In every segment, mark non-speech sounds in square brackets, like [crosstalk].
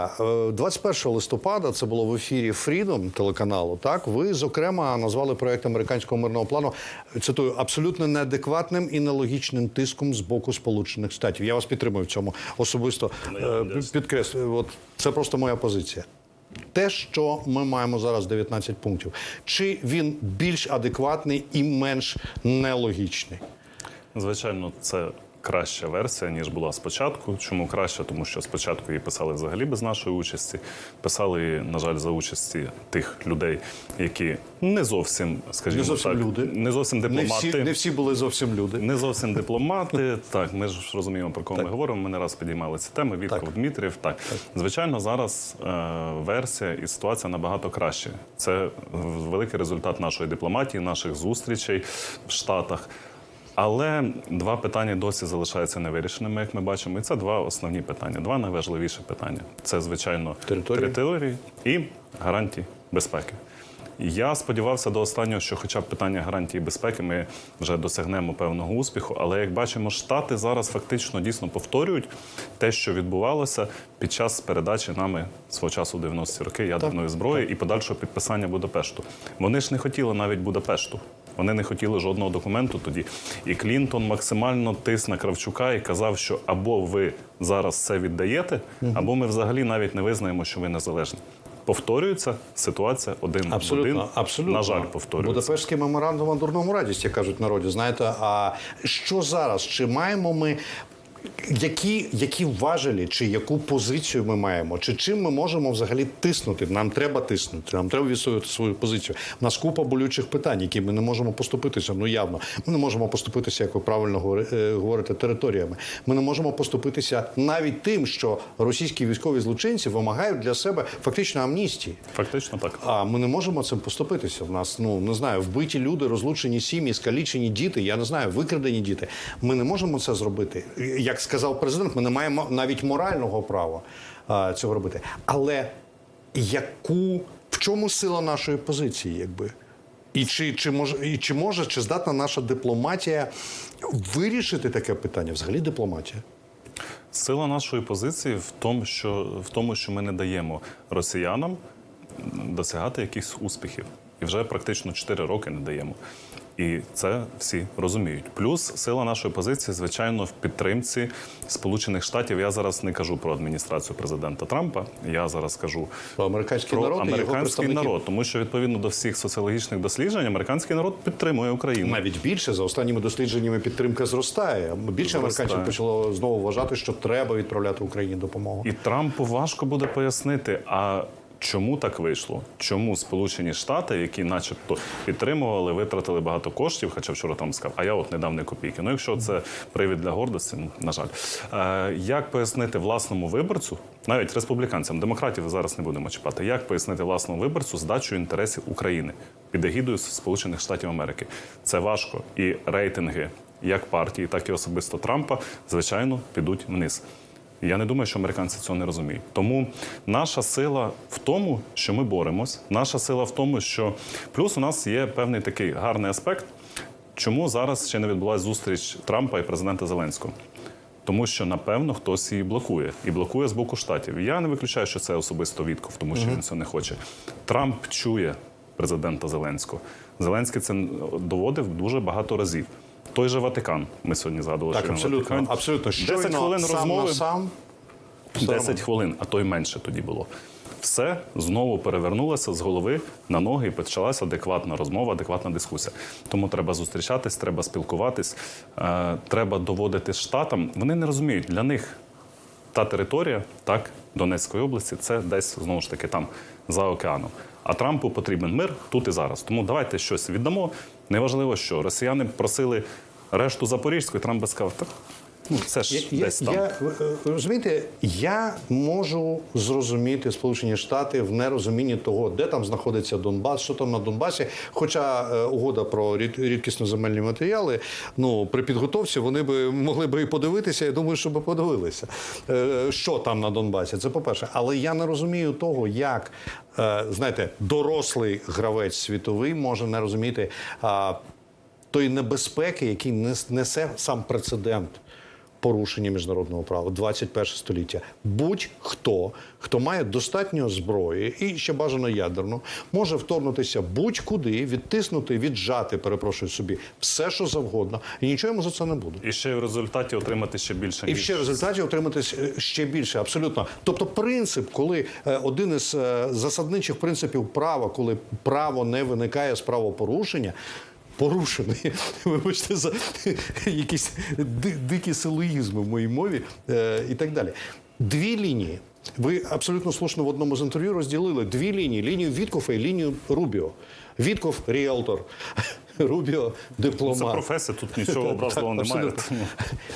Е, 21 листопада це було в ефірі Freedom телеканалу. Так ви зокрема назвали проект американського мирного плану цитую абсолютно неадекватним і нелогічним тиском з боку Сполучених Штатів. Я вас підтримую в цьому особисто е, підкреслюю. От це просто моя позиція. Те, що ми маємо зараз 19 пунктів, чи він більш адекватний і менш нелогічний? Звичайно, це краща версія, ніж була спочатку. Чому краще? Тому що спочатку її писали взагалі без нашої участі. Писали, її, на жаль, за участі тих людей, які не зовсім, скажімо Не зовсім так, люди. не зовсім Не всі, не всі були зовсім люди. Не зовсім дипломати. [laughs] Так, ми ж розуміємо, про кого ми говоримо. Ми не раз підіймали ці теми. Вітков Так. Дмитрів. Так. звичайно, зараз е, версія і ситуація набагато краще. Це великий результат нашої дипломатії, наших зустрічей в Штатах. Але два питання досі залишаються невирішеними, як ми бачимо. І це два основні питання, два найважливіші питання. Це, звичайно, Території. території і гарантії безпеки. Я сподівався до останнього, що, хоча б питання гарантії безпеки, ми вже досягнемо певного успіху. Але як бачимо, штати зараз фактично дійсно повторюють те, що відбувалося під час передачі нами свого часу 90-ті роки ядерної зброї і подальшого підписання Будапешту. Вони ж не хотіли навіть Будапешту. Вони не хотіли жодного документу тоді. І Клінтон максимально тис на Кравчука і казав, що або ви зараз це віддаєте, або ми взагалі навіть не визнаємо, що ви незалежні. Повторюється ситуація один Абсолютно, один. абсолютно. На жаль, повторюється. Будапештський меморандум о дурному радість, як кажуть народі. Знаєте, а що зараз? Чи маємо ми. Які, які важелі, чи яку позицію ми маємо, чи чим ми можемо взагалі тиснути? Нам треба тиснути, нам треба відстоювати свою позицію. У нас купа болючих питань, які ми не можемо поступитися. Ну явно, ми не можемо поступитися, як ви правильно е, говорите, територіями. Ми не можемо поступитися навіть тим, що російські військові злочинці вимагають для себе фактично амністії. Фактично так. А ми не можемо цим поступитися. В нас ну не знаю, вбиті люди, розлучені сім'ї, скалічені діти. Я не знаю, викрадені діти. Ми не можемо це зробити. Як сказав президент, ми не маємо навіть морального права цього робити. Але яку в чому сила нашої позиції, якби? І чи, чи може, і чи може, чи здатна наша дипломатія вирішити таке питання? Взагалі дипломатія? Сила нашої позиції в тому, що в тому, що ми не даємо росіянам досягати якихось успіхів. І вже практично 4 роки не даємо. І це всі розуміють. Плюс сила нашої позиції, звичайно, в підтримці Сполучених Штатів. Я зараз не кажу про адміністрацію президента Трампа. Я зараз кажу Про американський про народ і його народ, тому що відповідно до всіх соціологічних досліджень американський народ підтримує Україну. Навіть більше за останніми дослідженнями підтримка зростає. Більше Зростає. американців почало знову вважати, що треба відправляти Україні допомогу. І Трампу важко буде пояснити, а чому так вийшло? Чому Сполучені Штати, які, начебто, підтримували, витратили багато коштів, хоча вчора там сказав, а я от не дав ні копійки. Ну, якщо це привід для гордості, ну, на жаль. Е, як пояснити власному виборцю, навіть республіканцям, демократів зараз не будемо чіпати, як пояснити власному виборцю здачу інтересів України під егідою Сполучених Штатів Америки? Це важко. І рейтинги як партії, так і особисто Трампа, звичайно, підуть вниз. Я не думаю, що американці цього не розуміють. Тому наша сила в тому, що ми боремось. Наша сила в тому, що плюс у нас є певний такий гарний аспект, чому зараз ще не відбулася зустріч Трампа і президента Зеленського. Тому що напевно хтось її блокує і блокує з боку штатів. Я не виключаю, що це особисто Вітков, тому що він цього не хоче. Трамп чує президента Зеленського. Зеленський це доводив дуже багато разів. Той же Ватикан. Ми сьогодні згадували, Так, що абсолютно, Ватикані. абсолютно. 10 хвилин сам розмови. на сам. Все 10 хвилин, а то й менше тоді було. Все знову перевернулося з голови на ноги і почалася адекватна розмова, адекватна дискусія. Тому треба зустрічатись, треба спілкуватись, е, треба доводити штатам. Вони не розуміють, для них та територія, так, Донецької області, це десь знову ж таки там за океаном. А Трампу потрібен мир тут і зараз. Тому давайте щось віддамо. Неважливо, що росіяни просили решту Запорізької, Трамп би сказав, так, ну це ж Я, десь я, там. я, е, розумієте, я можу зрозуміти Сполучені Штати в нерозумінні того, де там знаходиться Донбас, що там на Донбасі. Хоча е, угода про рід, рідкісно земельні матеріали, ну при підготовці вони би могли би і подивитися. Я думаю, що би подивилися, е, що там на Донбасі. Це по-перше. Але я не розумію того, як е, знаєте, дорослий гравець світовий може не розуміти. Тої небезпеки, який нес- несе сам прецедент порушення міжнародного права 21 століття. Будь-хто, хто має достатньо зброї і ще бажано ядерну, може вторгнутися будь-куди, відтиснути, віджати, перепрошую собі, все, що завгодно, і нічого йому за це не буде. І ще в результаті отримати ще більше І ще в результаті отримати е, ще більше, абсолютно. Тобто, принцип, коли е, один із е, засадничих принципів права, коли право не виникає з правопорушення. Порушений, [laughs] вибачте, за [laughs] якісь ди- дикі силоїзми в моїй мові е, і так далі. Дві лінії. Ви абсолютно слушно в одному з інтерв'ю розділили дві лінії: лінію Віткофа і лінію Рубіо. Вітков ріелтор, Рубіо дипломат. Це професія, тут нічого [laughs] образливого немає.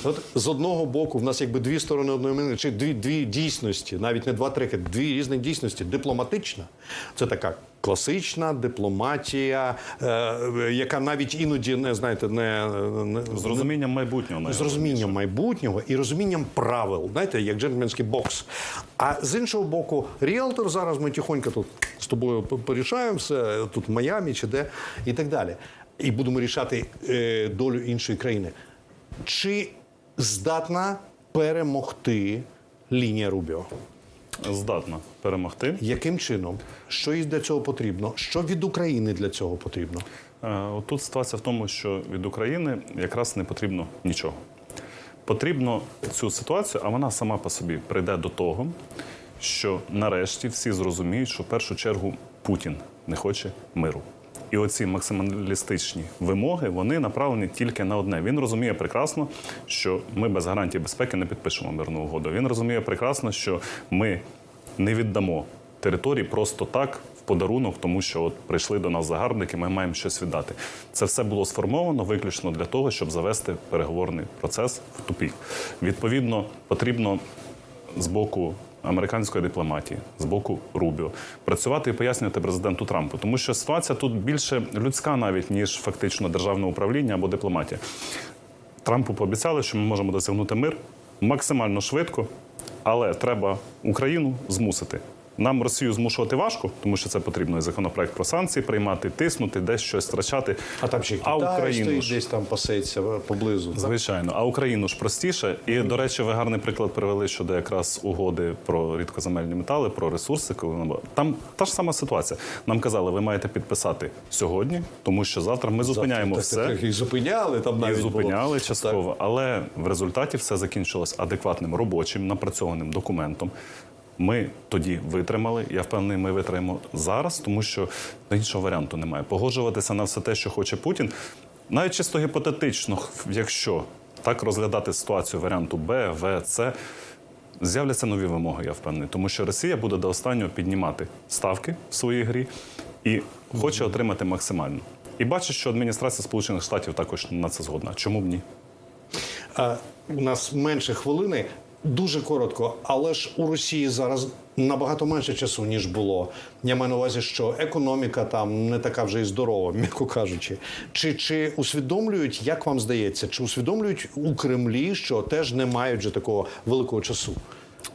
От з одного боку, в нас якби дві сторони одної монети, чи дві, дві дійсності, навіть не два треки, дві різні дійсності. Дипломатична це така класична дипломатія, е, яка навіть іноді не знаєте, не, не З розумінням майбутнього. з розумінням майбутнього і розумінням правил, знаєте, як джентльменський бокс. А з іншого боку, ріелтор зараз ми тихонько тут з тобою порішаємо все тут в Майамі чи де і так далі. І будемо рішати е, долю іншої країни. Чи здатна перемогти лінія Рубіо? Здатна перемогти. Яким чином? Що їй для цього потрібно? Що від України для цього потрібно? Е, Тут ситуація в тому, що від України якраз не потрібно нічого. Потрібно цю ситуацію, а вона сама по собі прийде до того, що нарешті всі зрозуміють, що в першу чергу Путін не хоче миру. І оці максималістичні вимоги вони направлені тільки на одне. Він розуміє прекрасно, що ми без гарантії безпеки не підпишемо мирну угоду. Він розуміє прекрасно, що ми не віддамо території просто так подарунок, тому що от прийшли до нас загарбники, ми маємо щось віддати. Це все було сформовано виключно для того, щоб завести переговорний процес в тупік. Відповідно, потрібно з боку американської дипломатії, з боку Рубіо, працювати і пояснювати президенту Трампу, тому що ситуація тут більше людська, навіть ніж фактично державне управління або дипломатія. Трампу пообіцяли, що ми можемо досягнути мир максимально швидко, але треба Україну змусити. Нам Росію змушувати важко, тому що це потрібно і законопроект про санкції приймати, тиснути, десь щось втрачати. А там ще а Україну стоїть ж десь там пасеться е, поблизу. Звичайно, а Україну ж простіше. І, до речі, ви гарний приклад привели щодо якраз угоди про рідкоземельні метали, про ресурси. Коли там та ж сама ситуація. Нам казали, ви маєте підписати сьогодні, тому що завтра ми зупиняємо Так, все. так, так, І зупиняли там І навіть було. зупиняли частково, але в результаті все закінчилось адекватним робочим напрацьованим документом. Ми тоді витримали. Я впевнений, ми витримаємо зараз, тому що іншого варіанту немає. Погоджуватися на все те, що хоче Путін, навіть чисто гіпотетично, якщо так розглядати ситуацію варіанту Б, В, С, з'являться нові вимоги, я впевнений, тому що Росія буде до останнього піднімати ставки в своїй грі і хоче отримати максимально. І бачить, що адміністрація Сполучених Штатів також на це згодна. Чому б ні? У нас менше хвилини. Дуже коротко, але ж у Росії зараз набагато менше часу, ніж було. Я маю на увазі, що економіка там не така вже і здорова, [laughs] м'яко кажучи. Чи, чи усвідомлюють, як вам здається, чи усвідомлюють у Кремлі, що теж не мають вже такого великого часу?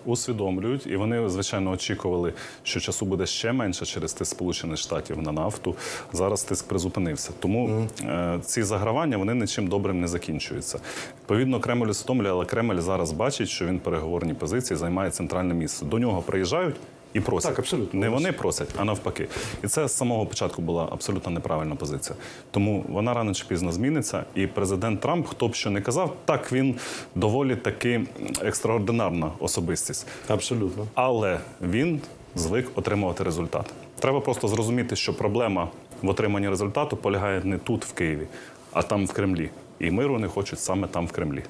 Усвідомлюють, і вони звичайно очікували, що часу буде ще менше через тиск Сполучених Штатів на нафту. Зараз тиск призупинився. Тому е, ці загравання вони нічим добрим не закінчуються. Відповідно, Кремль усвідомлює, але Кремль зараз бачить, що він переговорні позиції займає центральне місце. До нього приїжджають. І просять. Так, абсолютно. Не вони просять, а навпаки. І це з самого початку була абсолютно неправильна позиція. Тому вона рано чи пізно зміниться. І президент Трамп, хто б що не казав, так він доволі таки екстраординарна особистість. Абсолютно. Але він звик отримувати результат. Треба просто зрозуміти, що проблема в отриманні результату полягає не тут, в Києві, а там в Кремлі. І миру вони хочуть саме там в Кремлі.